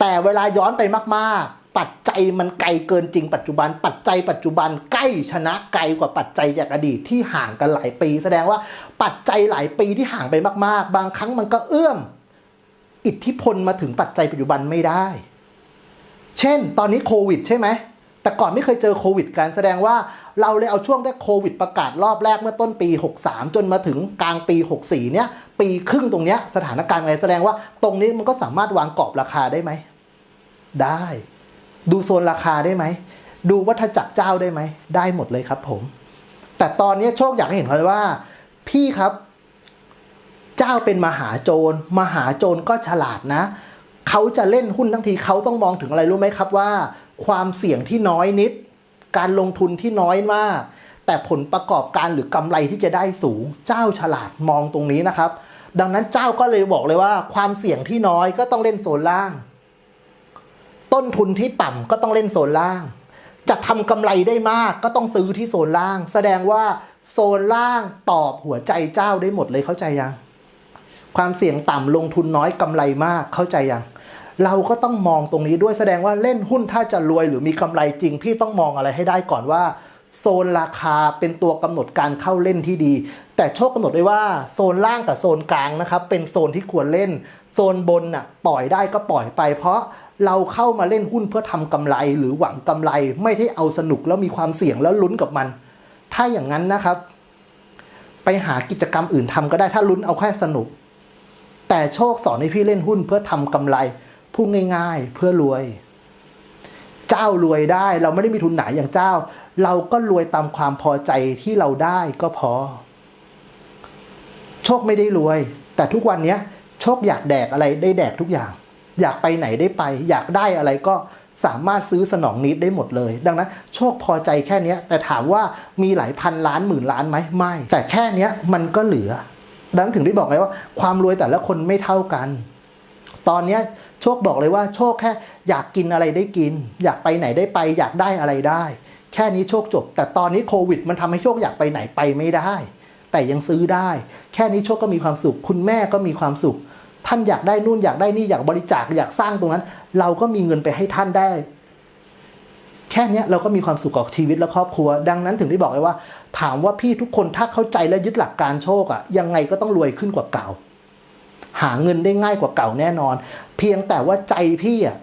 แต่เวลาย้อนไปมากๆ ปัจจัยมันไกลเกินจริงปัจจุบัน ปัจจัยปัจจุบันใกล้ชนะไกลกว่าปัจจัยจากอดีตที่ห่างกันหลายปี แสดงว่าปัจจัยหลายปีที่ห่างไปมากๆ บางครั้งมันก็เอื้อม อิทธิพลมาถึงปัจจัยปัจจุบันไม่ได้ เช่น ตอนนี้โควิด ใช่ไหม แต่ก่อนไม่เคยเจอโควิดกันแสดงว่าเราเลยเอาช่วงที่โควิดประกาศรอบแรกเมื่อต้นปี 63 จนมาถึงกลางปี 64 เนี้ยปีครึ่งตรงเนี้ยสถานการณ์อะไรแสดงว่าตรงนี้มันก็สามารถวางกรอบราคาได้ไหม ได้ ดูโซนราคาได้ไหม ดูวัฏจักรเจ้าได้ไหม ได้หมดเลยครับผม แต่ตอนนี้โชคอยากให้เห็นเลยว่า พี่ครับ เจ้าเป็นมหาโจร มหาโจรก็ฉลาดนะ เขาจะเล่นหุ้นทั้งทีเขาต้องมองถึงอะไรรู้ไหมครับว่า ความเสี่ยงที่น้อยนิด การลงทุนที่น้อยมาก แต่ผลประกอบการหรือกำไรที่จะได้สูง เจ้าฉลาดมองตรงนี้นะครับ ดังนั้นเจ้าก็เลยบอกเลยว่า ความเสี่ยงที่น้อยก็ต้องเล่นโซนล่าง ต้นทุนที่ต่ำก็ต้องเล่นโซนล่าง จะทำกำไรได้มากก็ต้องซื้อที่โซนล่าง แสดงว่าโซนล่างตอบหัวใจเจ้าได้หมดเลยเข้าใจยัง ความเสี่ยงต่ำลงทุนน้อยกำไรมากเข้าใจยัง เราก็ต้องมองตรงนี้ด้วยแสดงว่าเล่นหุ้นถ้าจะรวยหรือมีกำไรจริง พี่ต้องมองอะไรให้ได้ก่อนว่า โซนราคาเป็นตัวกำหนดการเข้าเล่นที่ดี แต่โชคกำหนดไว้ว่าโซนล่างกับโซนกลางนะครับเป็นโซนที่ควรเล่น โซนบนน่ะปล่อยได้ก็ปล่อยไป เพราะเราเข้ามาเล่นหุ้นเพื่อทำกำไรหรือหวังกำไรไม่ได้เอาสนุกแล้วมีความเสี่ยงแล้วลุ้นกับมัน ถ้าอย่างนั้นนะครับ ไปหากิจกรรมอื่นทำก็ได้ถ้าลุ้นเอาแค่สนุก แต่โชคสอนให้พี่เล่นหุ้นเพื่อทำกำไร พูดง่ายๆ เพื่อรวย เจ้ารวยได้ เราไม่ได้มีทุนหนาอย่างเจ้า เราก็รวยตามความพอใจที่เราได้ก็พอ โชคไม่ได้รวย แต่ทุกวันนี้โชคอยากแดกอะไรได้แดกทุกอย่าง อยากไปไหนได้ไป อยากได้อะไรก็สามารถซื้อสนองนิดได้หมดเลย ดังนั้น โชคพอใจแค่นี้แต่ถามว่ามีหลายพันล้านหมื่นล้านไหมไม่ แต่แค่นี้มันก็เหลือ ดังนั้นถึงได้บอกไงว่า ความรวยแต่ละคนไม่เท่ากัน ตอนนี้ โชคบอกเลยว่าโชคแค่อยากกินอะไรได้กิน อยากไปไหนได้ไป อยากได้อะไรได้ แค่นี้โชคจบ แต่ตอนนี้โควิด มันทำให้โชคอยากไปไหนไปไม่ได้ แต่ยังซื้อได้ แค่นี้โชคก็มีความสุข คุณแม่ก็มีความสุข ท่านอยากได้นู่นอยากได้นี่อยากบริจาคอยากสร้างตรงนั้น เราก็มีเงินไปให้ท่านได้ แค่นี้เราก็มีความสุขกับชีวิตและครอบครัว ดังนั้นถึงได้บอกเลยว่า ถามว่าพี่ทุกคนถ้าเข้าใจและยึดหลักการโชคอะยังไงก็ต้องรวยขึ้นกว่าเก่า หาเงินได้ง่ายกว่าเก่าแน่นอน เพียงแต่ว่าใจพี่อะ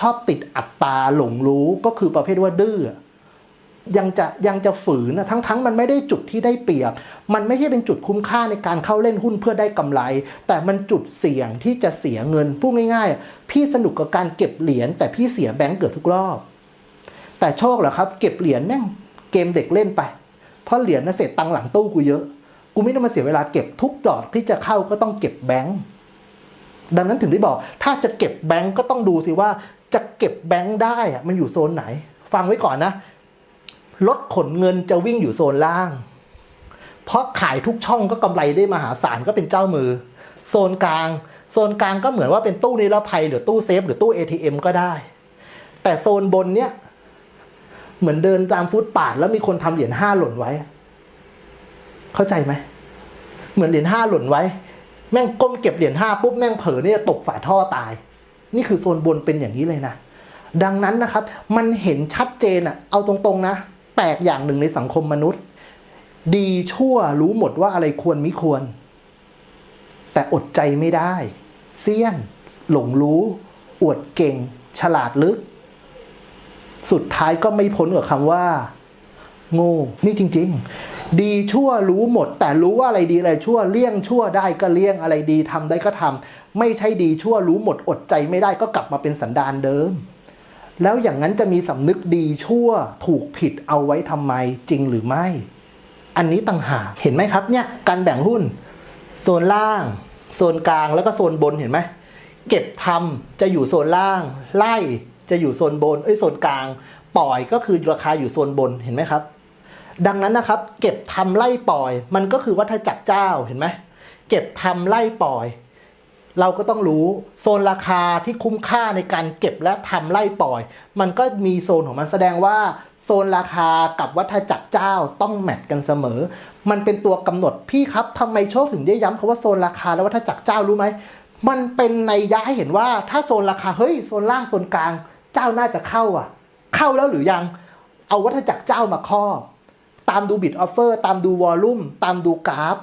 ชอบติดอัตตาหลงรู้ก็คือประเภทว่าดื้อยังจะยังจะฝืนทั้งทั้งมันไม่ได้จุดที่ได้เปรียบ มันไม่ใช่เป็นจุดคุ้มค่าในการเข้าเล่นหุ้นเพื่อได้กำไร แต่มันจุดเสี่ยงที่จะเสียเงินพูดง่ายๆ พี่สนุกกับการเก็บเหรียญแต่พี่เสียแบงก์เกือบทุกรอบ แต่โชคเหรอครับ เก็บเหรียญแม่งเกมเด็กเล่นไป เพราะเหรียญน่ะเสร็จตังหลังตู้กูเยอะ กูไม่ต้องมาเสียเวลาเก็บทุกดอกที่จะเข้าก็ต้องเก็บแบงก์ดังนั้นถึงได้บอก ถ้าจะเก็บแบงก์ก็ต้องดูสิว่า จะเก็บแบงก์ได้อะมันอยู่โซนไหน ฟังไว้ก่อนนะรถขนเงินจะวิ่งอยู่โซนล่าง เพราะขายทุกช่องก็กำไรได้มหาศาลก็เป็นเจ้ามือ โซนกลาง โซนกลางก็เหมือนว่าเป็นตู้นิรภัยหรือตู้เซฟหรือตู้ ATM ก็ได้ แต่โซนบนเนี้ยเหมือนเดินตามฟุตปาดแล้วมีคนทำเหรียญห้าหล่นไว้ เข้าใจไหมเหมือนเหรียญห้าหล่นไว้ แม่งก้มเก็บเหรียญห้าปุ๊บแม่งเผลอเนี่ยตกฝาท่อตาย นี่คือโซนบนเป็นอย่างนี้เลยนะดังนั้นนะครับ มันเห็นชัดเจนอะเอาตรงๆนะแปลกอย่างหนึ่งในสังคมมนุษย์ ดีชั่วรู้หมดว่าอะไรควรมิควร แต่อดใจไม่ได้ เสี้ยน หลงรู้ อวดเก่ง ฉลาดลึก สุดท้ายก็ไม่พ้นกับคำว่า โง่ นี่จริง ๆ ดีชั่วรู้หมด แต่รู้ว่าอะไรดีอะไรชั่วเลี่ยงชั่วได้ก็เลี่ยงอะไรดีทำได้ก็ทำไม่ใช่ดีชั่วรู้หมดอดใจไม่ได้ก็กลับมาเป็นสันดานเดิม แล้วอย่างนั้นจะมีสำนึกดีชั่วถูกผิดเอาไว้ทำไมจริงหรือไม่ อันนี้ต่างหากเห็นไหมครับเนี่ยการแบ่งหุ้น โซนล่าง โซนกลางแล้วก็โซนบนเห็นไหมเก็บทำจะอยู่โซนล่าง ไล่จะอยู่โซนบนเอ้ยโซนกลาง ปล่อยก็คือราคาอยู่โซนบนเห็นไหมครับ ดังนั้นนะครับ เก็บทำไล่ปล่อย มันก็คือวัฏจักรเจ้าเห็นไหมเก็บทำไล่ปล่อย เราก็ต้องรู้โซนราคาที่คุ้มค่าในการเก็บและทำไล่ปล่อย มันก็มีโซนของมันแสดงว่า โซนราคากับวัฏจักรเจ้าต้องแมทกันเสมอ มันเป็นตัวกำหนดพี่ครับทำไมโชคถึงได้ย้ำคาว่าโซนราคาและวัฏจักรเจ้ารู้ไหมมันเป็นในยยะให้เห็นว่าถ้าโซนราคาเฮ้ยโซนล่างโซนกลาง เจ้าน่าจะเข้าอะ เข้าแล้วหรือยังเอาวัฏจักรเจ้ามาครอบ ตามดูบิดออฟเฟอร์ตามดูวอลลุ่มตามดูกราฟ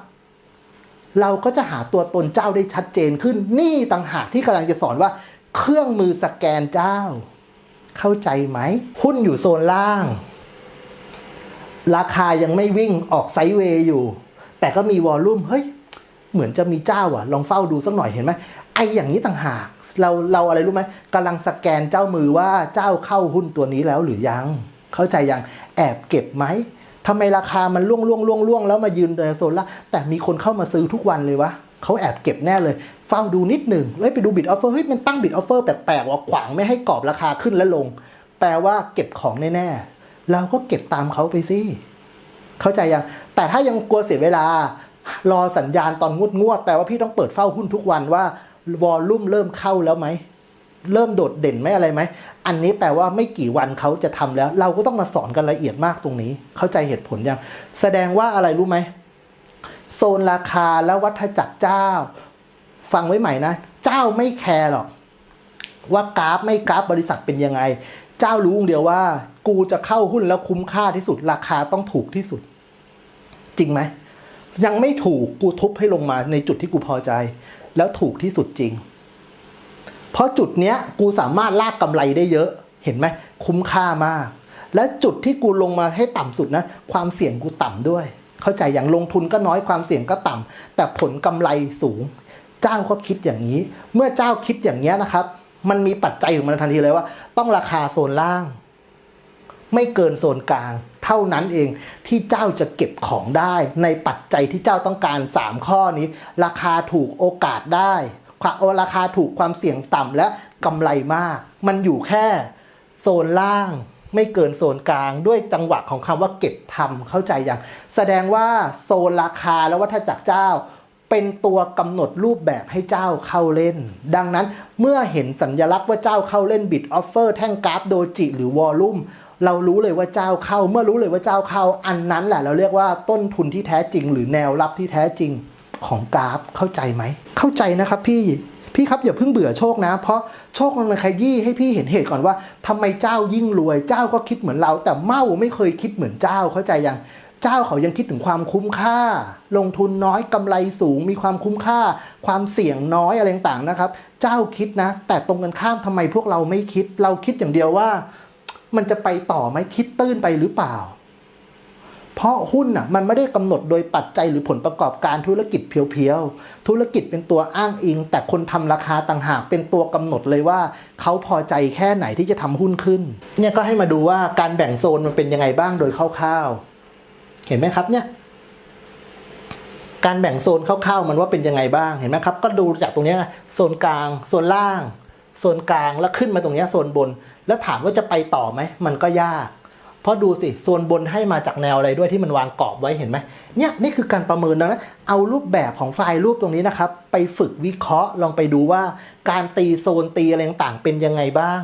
เราก็จะหาตัวตนเจ้าได้ชัดเจนขึ้น นี่ต่างหากที่กำลังจะสอนว่า เครื่องมือสแกนเจ้า เข้าใจไหม หุ้นอยู่โซนล่าง ราคายังไม่วิ่งออกไซด์เวย์อยู่ แต่ก็มีวอลลุ่มเฮ้ยเหมือนจะมีเจ้าอะ ลองเฝ้าดูสักหน่อยเห็นไหมไออย่างนี้ต่างหากเราเราอะไรรู้ไหมกำลังสแกนเจ้ามือว่าเจ้าเข้าหุ้นตัวนี้แล้วหรือยัง เข้าใจยังแอบเก็บไหม ทำไมราคามันล่วงล่วงล่วงล่วงแล้วมายืนในโซนละแต่มีคนเข้ามาซื้อทุกวันเลยวะเขาแอบเก็บแน่เลย เฝ้าดูนิดหนึ่งเฮ้ยไปดูบิดออฟเฟอร์เฮ้ยมันตั้งบิดออฟเฟอร์แปลกๆว่าขวางไม่ให้กรอบราคาขึ้นและลง แปลว่าเก็บของแน่ๆเราก็เก็บตามเขาไปสิเข้าใจยังแต่ถ้ายังกลัวเสียเวลา รอสัญญาณตอนงวดงวดแปลว่าพี่ต้องเปิดเฝ้าหุ้นทุกวันว่าวอลลุ่มเริ่มเข้าแล้วไหม เริ่มโดดเด่นไหมอะไรไหม อันนี้แปลว่าไม่กี่วันเขาจะทำแล้ว เราก็ต้องมาสอนกันละเอียดมากตรงนี้ เข้าใจเหตุผลยัง แสดงว่าอะไรรู้ไหม โซนราคาและวัฏจักรเจ้า ฟังไว้ใหม่นะ เจ้าไม่แคร์หรอก ว่ากราฟไม่กราฟบริษัทเป็นยังไง เจ้ารู้องเดียวว่า กูจะเข้าหุ้นแล้วคุ้มค่าที่สุด ราคาต้องถูกที่สุด จริงไหม ยังไม่ถูกกูทุบให้ลงมาในจุดที่กูพอใจ แล้วถูกที่สุดจริง เพราะจุดเนี้ยกูสามารถลากกำไรได้เยอะเห็นไหมคุ้มค่ามาก และจุดที่กูลงมาให้ต่ำสุดนะความเสี่ยงกูต่ำด้วย เข้าใจอย่างลงทุนก็น้อยความเสี่ยงก็ต่ำแต่ผลกำไรสูง เจ้าก็คิดอย่างนี้ เมื่อเจ้าคิดอย่างเนี้ยนะครับ มันมีปัจจัยของมันทันทีเลยว่า ต้องราคาโซนล่าง ไม่เกินโซนกลาง เท่านั้นเองที่เจ้าจะเก็บของได้ ในปัจจัยที่เจ้าต้องการ 3 ข้อนี้ ราคาถูกโอกาสได้ ราคาถูกความเสี่ยงต่ำและกำไรมาก มันอยู่แค่โซนล่างไม่เกินโซนกลางด้วยจังหวะของคำว่าเก็บทำเข้าใจอย่างแสดงว่าโซนราคาและวัฏจักรเจ้า เป็นตัวกำหนดรูปแบบให้เจ้าเข้าเล่น ดังนั้นเมื่อเห็นสัญลักษณ์ว่าเจ้าเข้าเล่นบิดออฟเฟอร์แท่งกราฟโดจิหรือวอลลุ่มเรารู้เลยว่าเจ้าเข้า เมื่อรู้เลยว่าเจ้าเข้า อันนั้นแหละเราเรียกว่าต้นทุนที่แท้จริง หรือแนวรับที่แท้จริง ของกราฟเข้าใจไหม เข้าใจนะครับพี่พี่ครับอย่าเพิ่งเบื่อโชคนะ เพราะโชคมันขยี้ให้พี่เห็นเหตุก่อนว่าทำไมเจ้ายิ่งรวยเจ้าก็คิดเหมือนเรา แต่เมาไม่เคยคิดเหมือนเจ้าเข้าใจยังเจ้าเขายังคิดถึงความคุ้มค่า ลงทุนน้อยกำไรสูงมีความคุ้มค่า ความเสี่ยงน้อยอะไรต่างๆนะครับ เจ้าคิดนะ แต่ตรงกันข้ามทำไมพวกเราไม่คิด เราคิดอย่างเดียวว่า มันจะไปต่อไหมคิดตื้นไปหรือเปล่า เพราะหุ้นอะมันไม่ได้กำหนดโดยปัจจัยหรือผลประกอบการธุรกิจเพียวๆ ธุรกิจเป็นตัวอ้างอิง แต่คนทำราคาต่างหากเป็นตัวกำหนดเลยว่า เขาพอใจแค่ไหนที่จะทำหุ้นขึ้น เนี่ยก็ให้มาดูว่าการแบ่งโซนมันเป็นยังไงบ้างโดยคร่าวๆ เห็นไหมครับเนี่ยการแบ่งโซนคร่าวๆมันว่าเป็นยังไงบ้างเห็นไหมครับ ก็ดูจากตรงนี้โซนกลาง โซนล่าง โซนกลางแล้วขึ้นมาตรงนี้โซนบน แล้วถามว่าจะไปต่อไหมมันก็ยาก เพราะดูสิโซนบนให้มาจากแนวอะไรด้วยที่มันวางกรอบไว้เห็นไหมเนี่ยนี่คือการประเมินนะเอารูปแบบของไฟล์รูปตรงนี้นะครับ ไปฝึกวิเคราะห์ลองไปดูว่าการตีโซนตีอะไรต่างเป็นยังไงบ้าง